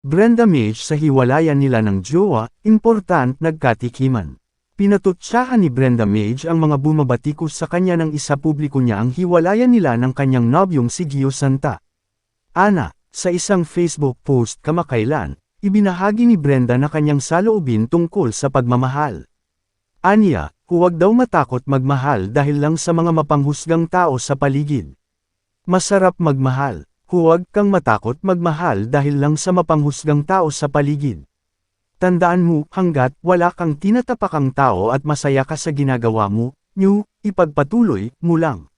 Brenda Mage sa hiwalayan nila ng jowa, important nagkatikiman. Pinatutsahan ni Brenda Mage ang mga bumabatikos sa kanya ng isa publiko niya ang hiwalayan nila ng kanyang nobyong si Gio Santa. Ana, sa isang Facebook post kamakailan, ibinahagi ni Brenda na kanyang saloobin tungkol sa pagmamahal. Anya, huwag daw matakot magmahal dahil lang sa mga mapanghusgang tao sa paligid. Masarap magmahal, huwag kang matakot magmahal dahil lang sa mapanghusgang tao sa paligid. Tandaan mo, hanggat wala kang tinatapakang tao at masaya ka sa ginagawa mo, nyo, ipagpatuloy mo lang.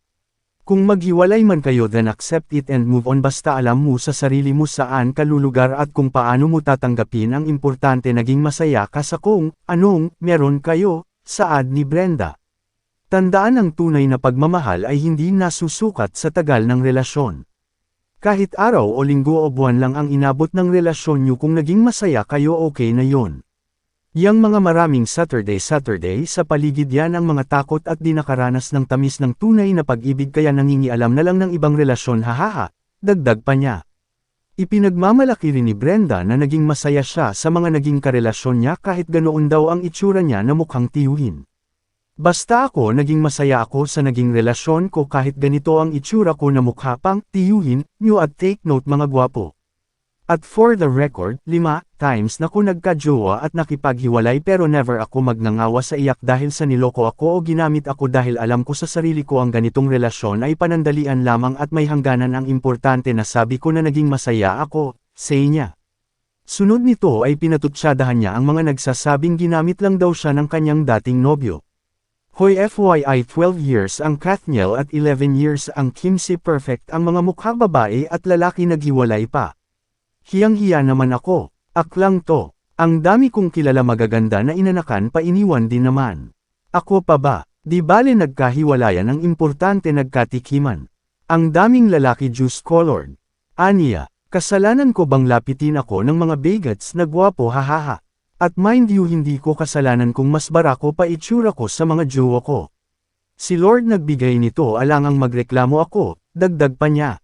Kung maghiwalay man kayo then accept it and move on basta alam mo sa sarili mo saan ka lulugar at kung paano mo tatanggapin ang importante naging masaya ka sa kung anong meron kayo, saad ni Brenda. Tandaan ang tunay na pagmamahal ay hindi nasusukat sa tagal ng relasyon. Kahit araw o linggo o buwan lang ang inabot ng relasyon nyo kung naging masaya kayo okay na yon. Yang mga maraming Saturday-Saturday sa paligid yan ang mga takot at di nakaranas ng tamis ng tunay na pag-ibig kaya nangingialam na lang ng ibang relasyon hahaha, dagdag pa niya. Ipinagmamalaki rin ni Brenda na naging masaya siya sa mga naging karelasyon niya kahit ganoon daw ang itsura niya na mukhang tiyuhin. Basta ako naging masaya ako sa naging relasyon ko kahit ganito ang itsura ko na mukha pang tiyuhin, nyo at take note mga gwapo. At for the record, lima times na ko nagka-jowa at nakipaghiwalay pero never ako magnangawa sa iyak dahil sa niloko ako o ginamit ako dahil alam ko sa sarili ko ang ganitong relasyon ay panandalian lamang at may hangganan ang importante na sabi ko na naging masaya ako, say niya. Sunod nito ay pinatutsadahan niya ang mga nagsasabing ginamit lang daw siya ng kanyang dating nobyo. Hoy FYI 12 years ang Kathniel at 11 years ang Kimsey Perfect ang mga mukhang babae at lalaki naghiwalay pa. Hiyang-hiya naman ako, aklang to, ang dami kong kilala magaganda na inanakan pa iniwan din naman. Ako pa ba, di bale nagkahiwalayan ang importante nagkatikiman. Ang daming lalaki juice colored. Aniya, kasalanan ko bang lapitin ako ng mga bagets na gwapo hahaha. At mind you hindi ko kasalanan kung mas barako pa itsura ko sa mga jowa ko. Si Lord nagbigay nito alangang magreklamo ako, dagdag pa niya.